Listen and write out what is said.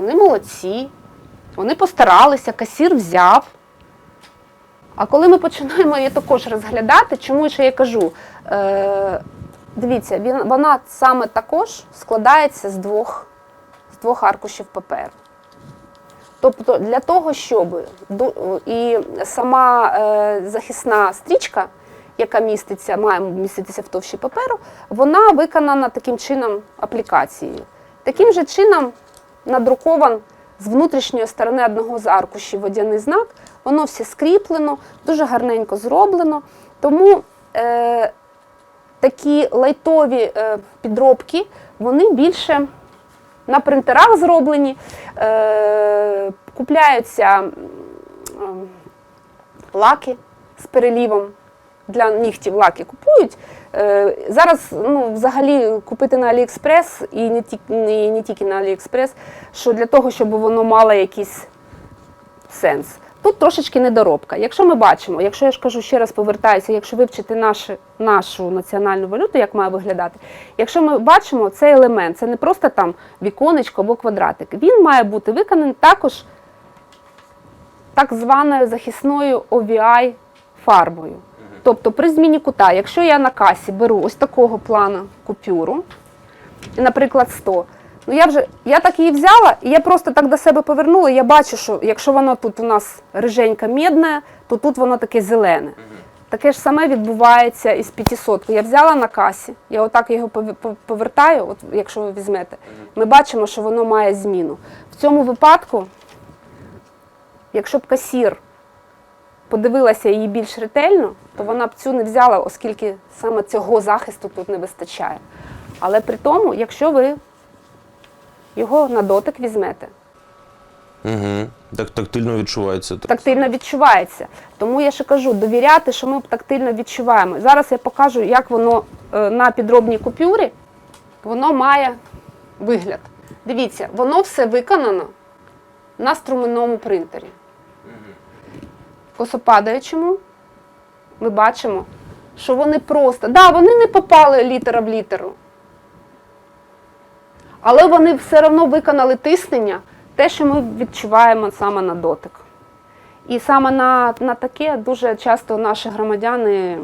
вони молодці, вони постаралися, касір взяв. А коли ми починаємо її також розглядати, чому ще я кажу, е, дивіться, він, вона саме також складається з двох, з двох аркушів паперу. Тобто для того, щоб і сама е, захисна стрічка, яка міститься, має міститися в товщі паперу, вона виконана таким чином аплікацією. Таким же чином надрукован з внутрішньої сторони одного з аркушів водяний знак, воно все скріплено, дуже гарненько зроблено. Тому е, такі лайтові е, підробки, вони більше на принтерах зроблені, е, купляються м, лаки з перелівом. Для нігтів лаки купують. Е, зараз ну, взагалі купити на Аліекспрес і не тільки, не, не тільки на Аліекспрес, що для того, щоб воно мало якийсь сенс. Тут трошечки недоробка. Якщо ми бачимо, якщо я ж кажу ще раз повертаюся, якщо вивчити наші, нашу національну валюту, як має виглядати, якщо ми бачимо цей елемент, це не просто там віконечко або квадратик, він має бути виконаний також так званою захисною OVI фарбою. Тобто при зміні кута, якщо я на касі беру ось такого плану купюру, наприклад, 100, ну я вже я так її взяла, і я просто так до себе повернула, я бачу, що якщо воно тут у нас риженька медне, то тут воно таке зелене. Таке ж саме відбувається із 500. Я взяла на касі, я отак його повертаю, от якщо ви візьмете, ми бачимо, що воно має зміну. В цьому випадку, якщо б касір подивилася її більш ретельно, то вона б цю не взяла, оскільки саме цього захисту тут не вистачає. Але при тому, якщо ви його на дотик візьмете, Угу. Так тактильно відчувається. Так. тактильно відчувається. Тому я ще кажу, довіряти, що ми тактильно відчуваємо. Зараз я покажу, як воно е, на підробній купюрі воно має вигляд. Дивіться, воно все виконано на струменному принтері. Косопадаючому ми бачимо, що вони просто. Да, вони не попали літера в літеру. Але вони все одно виконали тиснення, те, що ми відчуваємо саме на дотик. І саме на, на таке дуже часто наші громадяни